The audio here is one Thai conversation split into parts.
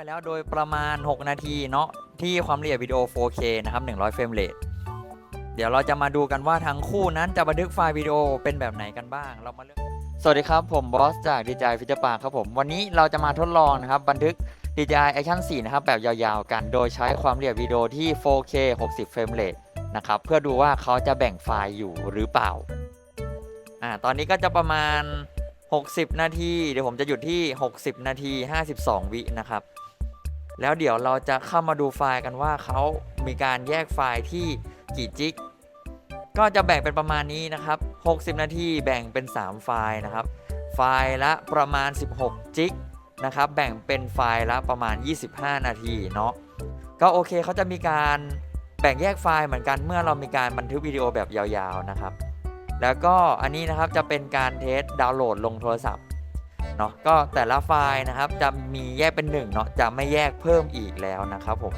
ไปแล้วโดยประมาณ 6 นาทีเนาะที่ความละเอียดวิดีโอ 4K นะครับ 100 เฟรมเรทเดี๋ยวเราจะมาดูกันว่าทั้งคู่นั้นจะบันทึกไฟล์วิดีโอเป็นแบบไหนกันบ้าง เรามาเริ่มสวัสดีครับ ผมบอสจาก DJI Feature Park ครับผม วันนี้เราจะมาทดลองนะครับ บันทึก DJI Action 4 นะครับ แบบยาวๆ กัน โดยใช้ความละเอียดวิดีโอที่ 4K 60 เฟรมเรทนะครับ เพื่อดูว่าเขาจะแบ่งไฟล์อยู่หรือเปล่า อ่า ตอนนี้ก็จะประมาณ 60 นาที เดี๋ยวผมจะหยุดที่ 60 นาที 52 วินะครับ แล้วเดี๋ยวเราจะเข้ามาดูไฟล์กันว่าเขามีการแยกไฟล์ที่กี่จิก ก็จะแบ่งเป็นประมาณนี้นะครับ 60 นาทีแบ่งเป็น 3 ไฟล์นะครับ ไฟล์ละประมาณ 16 จิกนะครับ แบ่งเป็นไฟล์ละประมาณ 25 นาทีเนาะ ก็โอเคเขาจะมีการแบ่งแยกไฟล์เหมือนกันเมื่อเรามีการบันทึกวิดีโอแบบยาวๆนะครับ แล้วก็อันนี้นะครับจะเป็นการเทสดาวน์โหลดลงโทรศัพท์ เนาะก็แต่ละไฟล์นะครับจะมีแยกเป็นหนึ่งเนาะจะไม่แยกเพิ่มอีกแล้วนะครับผม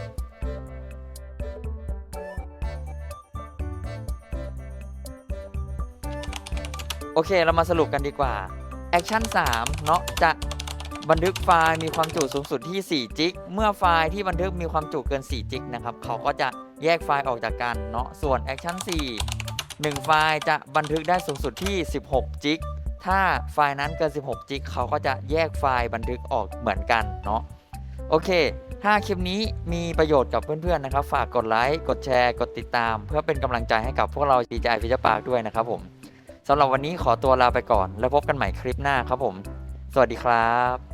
โอเคเรามาสรุปกันดีกว่า Action 3เนาะจะบันทึกไฟล์มีความจุสูงสุดที่ 4 จิก เมื่อไฟล์ที่บันทึกมีความจุเกิน 4 จิกนะครับ เขาก็จะแยกไฟล์ออกจากกันเนาะ ส่วน Action 4 1 ไฟล์จะบันทึกได้สูงสุดที่ 16 จิก ถ้าไฟล์นั้นเกิน 16 จิกเขาก็จะแยกไฟล์บันทึกออกเหมือนกันเนาะโอเค ถ้าคลิปนี้มีประโยชน์กับเพื่อนๆนะครับ ฝากกดไลค์ กดแชร์ กดติดตาม เพื่อเป็นกำลังใจให้กับพวกเรา DJI Feature Park ด้วยนะครับผมสำหรับวันนี้ขอตัวลาไปก่อน แล้วพบกันใหม่คลิปหน้าครับผม สวัสดีครับ